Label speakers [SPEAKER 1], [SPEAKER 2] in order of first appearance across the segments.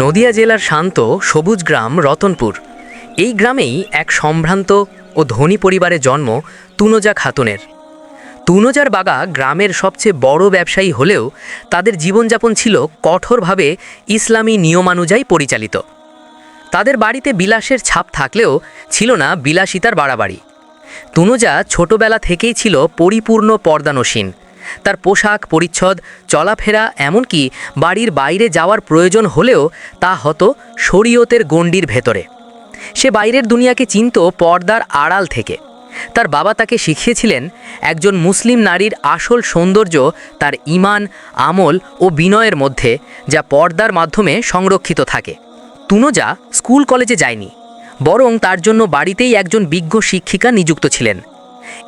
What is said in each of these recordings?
[SPEAKER 1] নদিয়া জেলার শান্ত, সবুজ গ্রাম রতনপুর। এই গ্রামেই এক সম্ভ্রান্ত ও ধনী পরিবারে জন্ম তুনোজা খাতুনের। তুনোজার বাগা গ্রামের সবচেয়ে বড় ব্যবসায়ী হলেও তাদের জীবনযাপন ছিল কঠোরভাবে ইসলামী নিয়মানুযায়ী পরিচালিত। তাদের বাড়িতে বিলাসের ছাপ থাকলেও ছিল না বিলাসিতার বাড়াবাড়ি। তুনোজা ছোটবেলা থেকেই ছিল পরিপূর্ণ পর্দানসীন। তার পোশাক পরিচ্ছদ, চলাফেরা, এমনকি বাড়ির বাইরে যাওয়ার প্রয়োজন হলেও তা হতো শরীয়তের গণ্ডির ভেতরে। সে বাইরের দুনিয়াকে চিনত পর্দার আড়াল থেকে। তার বাবা তাকে শিখিয়েছিলেন, একজন মুসলিম নারীর আসল সৌন্দর্য তার ইমান আমল ও বিনয়ের মধ্যে, যা পর্দার মাধ্যমে সংরক্ষিত থাকে। তুনোজা স্কুল কলেজে যায়নি, বরং তার জন্য বাড়িতেই একজন বিজ্ঞ শিক্ষিকা নিযুক্ত ছিলেন।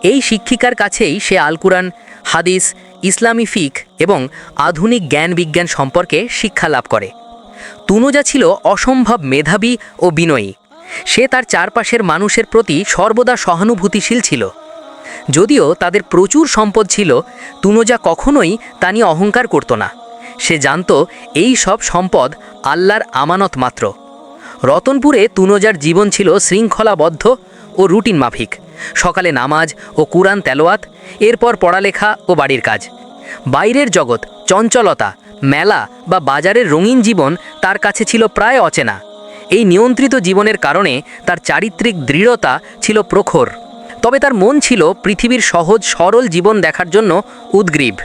[SPEAKER 1] এই শিক্ষিকার কাছেই সে আল কুরআন হাদিস, ইসলামী ফিক এবং আধুনিক জ্ঞান বিজ্ঞান সম্পর্কে শিক্ষা লাভ করে। তুনুজা ছিল অসম্ভব মেধাবী ও বিনয়ী। সে তার চারপাশের মানুষের প্রতি সর্বদা সহানুভূতিশীল ছিল। যদিও তাদের প্রচুর সম্পদ ছিল, তুনুজা কখনোই তা নিয়ে অহংকার করত না। সে জানত এই সব সম্পদ আল্লাহর আমানত মাত্র। রতনপুরে তুনোজার জীবন ছিল শৃঙ্খলাবদ্ধ ও রুটিন মাফিক। সকালে নামাজ ও কুরআন তেলোয়াত এরপর পড়ালেখা ও বাড়ির কাজ। বাইরের জগৎ, চঞ্চলতা, মেলা বা বাজারের রঙিন জীবন তার কাছে ছিল প্রায় অচেনা। এই নিয়ন্ত্রিত জীবনের কারণে তার চারিত্রিক দৃঢ়তা ছিল প্রখর। তবে তার মন ছিল পৃথিবীর সহজ, সরল জীবন দেখার জন্য উদ্গ্রীব।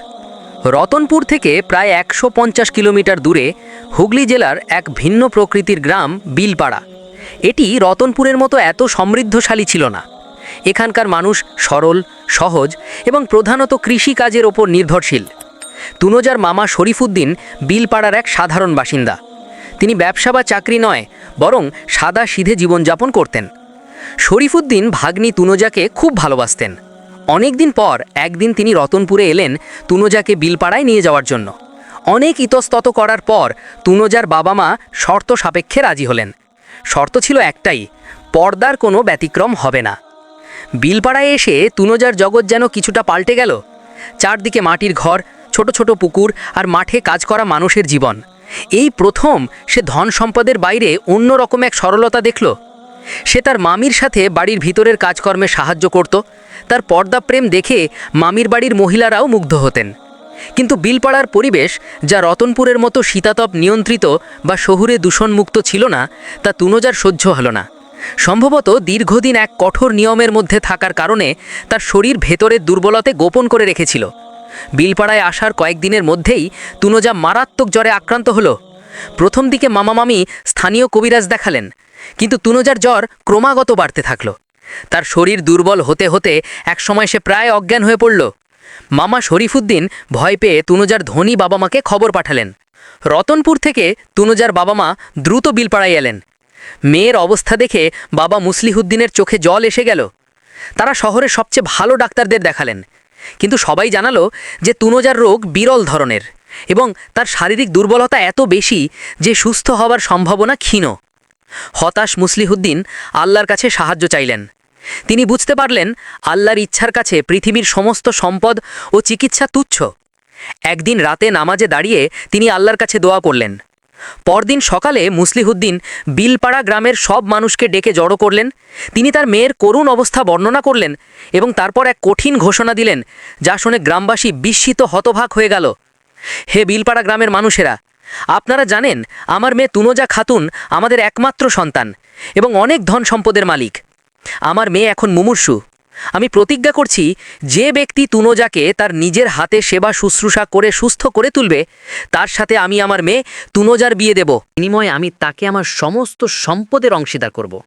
[SPEAKER 1] রতনপুর থেকে প্রায় একশো পঞ্চাশ কিলোমিটার দূরে হুগলি জেলার এক ভিন্ন প্রকৃতির গ্রাম বিলপাড়া। এটি রতনপুরের মতো এত সমৃদ্ধশালী ছিল না। এখানকার মানুষ সরল, সহজ এবং প্রধানত কৃষিকাজের ওপর নির্ভরশীল। তুনোজার মামা শরীফুদ্দিন বিলপাড়ার এক সাধারণ বাসিন্দা। তিনি ব্যবসা বা চাকরি নয়, বরং সাদা সিধে জীবনযাপন করতেন। শরীফুদ্দিন ভাগ্নি তুনোজাকে খুব ভালোবাসতেন। অনেকদিন পর একদিন তিনি রতনপুরে এলেন তুনোজাকে বিলপাড়ায় নিয়ে যাওয়ার জন্য। অনেক ইতস্তত করার পর তুনোজার বাবা মা শর্ত সাপেক্ষে রাজি হলেন। শর্ত ছিল একটাই, পর্দার কোনো ব্যতিক্রম হবে না। বিলপাড়ায় এসে তুনোজার জগৎ যেন কিছুটা পাল্টে গেল। চারদিকে মাটির ঘর, ছোট ছোট পুকুর আর মাঠে কাজ করা মানুষের জীবন। এই প্রথম সে ধন সম্পদের বাইরে অন্য রকম এক সরলতা দেখল। সে তার মামির সাথে বাড়ির ভিতরের কাজকর্মে সাহায্য করত। তার পর্দা প্রেম দেখে মামির বাড়ির মহিলারাও মুগ্ধ হতেন। কিন্তু বিলপাড়ার পরিবেশ, যা রতনপুরের মতো শীতাতপ নিয়ন্ত্রিত বা শহুরে দূষণমুক্ত ছিল না, তা তুনোজার সহ্য হলো না। সম্ভবত দীর্ঘদিন এক কঠোর নিয়মের মধ্যে থাকার কারণে তার শরীর ভেতরের দুর্বলতে গোপন করে রেখেছিল। বিলপাড়ায় আসার কয়েকদিনের মধ্যেই তুনোজা মারাত্মক জ্বরে আক্রান্ত হলো। প্রথম দিকে মামা মামি স্থানীয় কবিরাজ দেখালেন, কিন্তু তুনোজার জ্বর ক্রমাগত বাড়তে থাকল। তার শরীর দুর্বল হতে হতে একসময় সে প্রায় অজ্ঞান হয়ে পড়ল। মামা শরীফুদ্দিন ভয় পেয়ে তুনুজার ধনী বাবা মাকে খবর পাঠালেন। রতনপুর থেকে তুনুজার বাবা মা দ্রুত বিলপাড়ায় এলেন। মেয়ের অবস্থা দেখে বাবা মুসলিহুদ্দিনের চোখে জল এসে গেল। তারা শহরের সবচেয়ে ভালো ডাক্তারদের দেখালেন। কিন্তু সবাই জানালো যে তুনোজার রোগ বিরল ধরনের এবং তার শারীরিক দুর্বলতা এত বেশি যে সুস্থ হওয়ার সম্ভাবনা ক্ষীণ। হতাশ মুসলিহুদ্দিন আল্লাহর কাছে সাহায্য চাইলেন। তিনি বুঝতে পারলেন আল্লাহর ইচ্ছার কাছে পৃথিবীর সমস্ত সম্পদ ও চিকিৎসা তুচ্ছ। একদিন রাতে নামাজে দাঁড়িয়ে তিনি আল্লাহর কাছে দোয়া করলেন। পরদিন সকালে মুসলিহুদ্দিন বিলপাড়া গ্রামের সব মানুষকে ডেকে জড়ো করলেন। তিনি তার মেয়ের করুণ অবস্থা বর্ণনা করলেন এবং তারপর এক কঠিন ঘোষণা দিলেন, যা শুনে গ্রামবাসী বিস্মিত হতভাগ হয়ে গেল। হে বিলপাড়া গ্রামের মানুষেরা, আপনারা জানেন, আমার মেয়ে তুনোজা খাতুন আমাদের একমাত্র সন্তান এবং অনেক ধন সম্পদের মালিক। আমার মেয়ে এখন মুমূর্ষু। আমি প্রতিজ্ঞা করছি, যে ব্যক্তি তুনোজাকে তার নিজের হাতে সেবা শুশ্রূষা করে সুস্থ করে তুলবে, তার সাথে আমি আমার মেয়ে তুনোজার বিয়ে দেব। বিনিময়ে আমি তাকে আমার সমস্ত সম্পদের অংশীদার করব।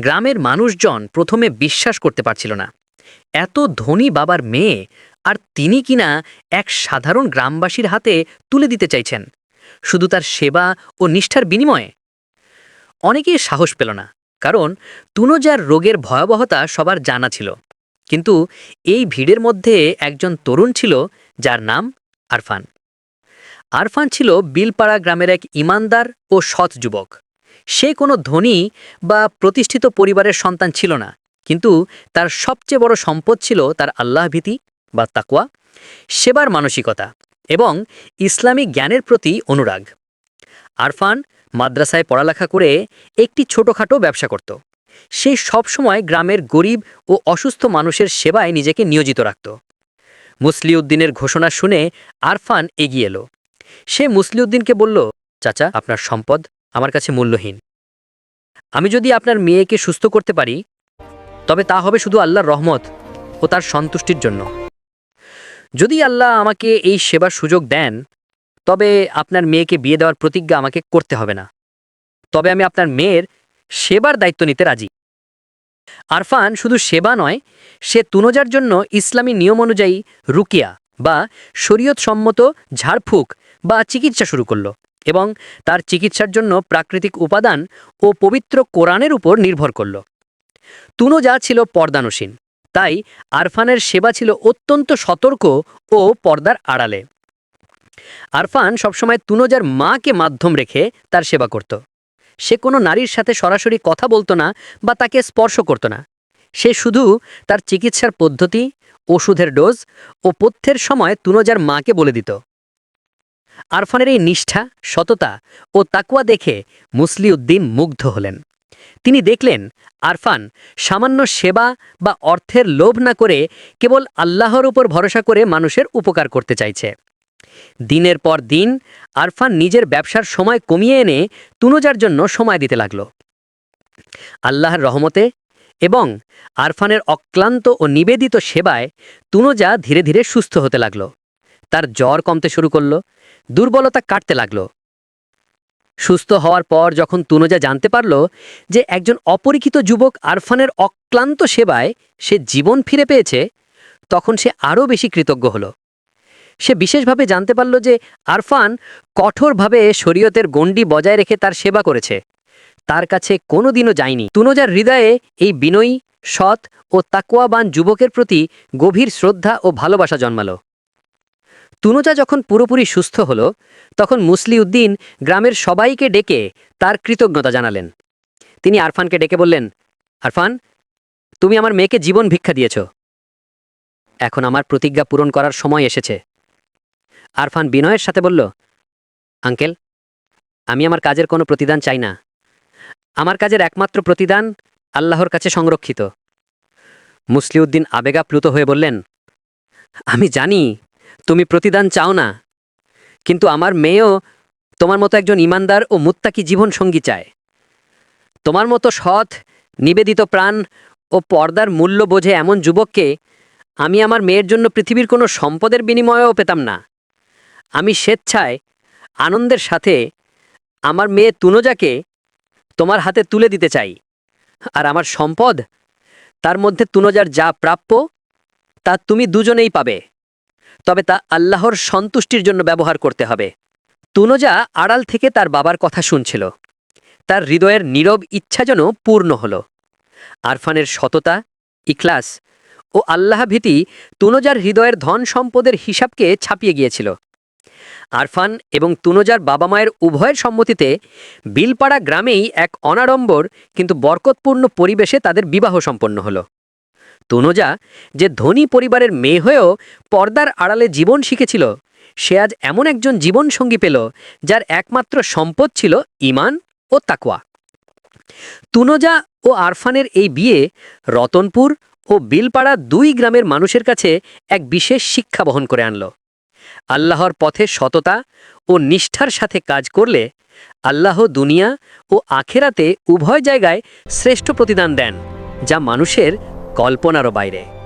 [SPEAKER 1] গ্রামের মানুষজন প্রথমে বিশ্বাস করতে পারছিল না। এত ধনী বাবার মেয়ে, আর তিনি কিনা এক সাধারণ গ্রামবাসীর হাতে তুলে দিতে চাইছেন। শুধু তার সেবা ও নিষ্ঠার বিনিময়ে। অনেকেই সাহস পেল না। কারণ তুনোজার রোগের ভয়াবহতা সবার জানা ছিল। কিন্তু এই ভিড়ের মধ্যে একজন তরুণ ছিল যার নাম আরফান। আরফান ছিল বিলপাড়া গ্রামের এক ইমানদার ও সৎ যুবক। সে কোনো ধনী বা প্রতিষ্ঠিত পরিবারের সন্তান ছিল না, কিন্তু তার সবচেয়ে বড় সম্পদ ছিল তার আল্লাহভীতি বা তাকুয়া সেবার মানসিকতা এবং ইসলামী জ্ঞানের প্রতি অনুরাগ। আরফান মাদ্রাসায় পড়ালেখা করে একটি ছোটখাটো ব্যবসা করত। সে সবসময় গ্রামের গরিব ও অসুস্থ মানুষের সেবায় নিজেকে নিয়োজিত রাখত। মুসলিউদ্দিনের ঘোষণা শুনে আরফান এগিয়ে এলো। সে মুসলিউদ্দিনকে বলল, চাচা, আপনার সম্পদ আমার কাছে মূল্যহীন। আমি যদি আপনার মেয়েকে সুস্থ করতে পারি, তবে তা হবে শুধু আল্লাহর রহমত ও তার সন্তুষ্টির জন্য। যদি আল্লাহ আমাকে এই সেবার সুযোগ দেন তবে আপনার মেয়েকে বিয়ে দেওয়ার প্রতিজ্ঞা আমাকে করতে হবে না। তবে আমি আপনার মেয়ের সেবার দায়িত্ব নিতে রাজি। আরফান শুধু সেবা নয়, সে তুনজার জন্য ইসলামী নিয়ম অনুযায়ী রুকিয়া বা শরীয়ত সম্মত ঝাড়ফুঁক বা চিকিৎসা শুরু করল এবং তার চিকিৎসার জন্য প্রাকৃতিক উপাদান ও পবিত্র কোরআনের উপর নির্ভর করল। তুনজা ছিল পর্দানসীন, তাই আরফানের সেবা ছিল অত্যন্ত সতর্ক ও পর্দার আড়ালে। আরফান সবসময় তুনজার মাকে মাধ্যম রেখে তার সেবা করত। সে কোনো নারীর সাথে সরাসরি কথা বলতো না বা তাকে স্পর্শ করত না। সে শুধু তার চিকিৎসার পদ্ধতি, ওষুধের ডোজ ও পথ্যের সময় তুনজার মাকে বলে দিত। আরফানের এই নিষ্ঠা, সততা ও তাকুয়া দেখে মুসলিউদ্দিন মুগ্ধ হলেন। তিনি দেখলেন আরফান সামান্য সেবা বা অর্থের লোভ না করে কেবল আল্লাহর উপর ভরসা করে মানুষের উপকার করতে চাইছে। দিনের পর দিন আরফান নিজের ব্যবসার সময় কমিয়ে এনে তুনজার জন্য সময় দিতে লাগল। আল্লাহর রহমতে এবং আরফানের অক্লান্ত ও নিবেদিত সেবায় তুনজা ধীরে ধীরে সুস্থ হতে লাগল। তার জ্বর কমতে শুরু করল, দুর্বলতা কাটতে লাগল। সুস্থ হওয়ার পর যখন তুনজা জানতে পারল যে একজন অপরিচিত যুবক আরফানের অক্লান্ত সেবায় সে জীবন ফিরে পেয়েছে, তখন সে আরও বেশি কৃতজ্ঞ হল। সে বিশেষভাবে জানতে পারল যে আরফান কঠোরভাবে শরীয়তের গণ্ডি বজায় রেখে তার সেবা করেছে। তার কাছে কোনোদিনও যায়নি। তুনজার হৃদয়ে এই বিনয়ী, সৎ ও তাকুয়াবান যুবকের প্রতি গভীর শ্রদ্ধা ও ভালোবাসা জন্মালো। তুনুজা যখন পুরোপুরি সুস্থ হল, তখন মুসলিউদ্দিন গ্রামের সবাইকে ডেকে তার কৃতজ্ঞতা জানালেন। তিনি আরফানকে ডেকে বললেন, আরফান, তুমি আমার মেয়েকে জীবন ভিক্ষা দিয়েছ। এখন আমার প্রতিজ্ঞা পূরণ করার সময় এসেছে। আরফান বিনয়ের সাথে বলল, আঙ্কেল, আমি আমার কাজের কোনো প্রতিদান চাই না। আমার কাজের একমাত্র প্রতিদান আল্লাহর কাছে সংরক্ষিত। মুসলিউদ্দিন আবেগাপ্লুত হয়ে বললেন, আমি জানি তুমি প্রতিদান চাও না, কিন্তু আমার মেয়েও তোমার মতো একজন ইমানদার ও মুত্তাকি জীবন সঙ্গী চায়। তোমার মতো সৎ, নিবেদিত প্রাণ ও পর্দার মূল্য বোঝে এমন যুবককে আমি আমার মেয়ের জন্য পৃথিবীর কোনো সম্পদের বিনিময়েও পেতাম না। আমি স্বেচ্ছায় আনন্দের সাথে আমার মেয়ে তুনজাকে তোমার হাতে তুলে দিতে চাই। আর আমার সম্পদ, তার মধ্যে তুনজার যা প্রাপ্য, তা তুমি দুজনেই পাবে। তবে তা আল্লাহর সন্তুষ্টির জন্য ব্যবহার করতে হবে। তুনজা আড়াল থেকে তার বাবার কথা শুনছিল। তার হৃদয়ের নীরব ইচ্ছা যেন পূর্ণ হল। আরফানের সততা, ইখলাস ও আল্লাহ ভীতি তুনজার হৃদয়ের ধন সম্পদের হিসাবকে ছাপিয়ে গিয়েছিল। আরফান এবং তুনজার বাবা মায়ের উভয়ের সম্মতিতে বিলপাড়া গ্রামেই এক অনাড়ম্বর কিন্তু বরকতপূর্ণ পরিবেশে তাদের বিবাহ সম্পন্ন হলো। তনুজা যে ধনী পরিবারের মেয়ে হয়েও পর্দার আড়ালে জীবন শিখেছিল, সে আজ এমন একজন জীবনসঙ্গী পেল যার একমাত্র সম্পদ ছিল ইমান ও তাকুয়া তুনজা ও আরফানের এই বিয়ে রতনপুর ও বিলপাড়া দুই গ্রামের মানুষের কাছে এক বিশেষ শিক্ষা বহন করে আনল। আল্লাহর পথে সততা ও নিষ্ঠার সাথে কাজ করলে আল্লাহ দুনিয়া ও আখেরাতে উভয় জায়গায় শ্রেষ্ঠ প্রতিদান দেন, যা মানুষের কল্পনারও বাইরে।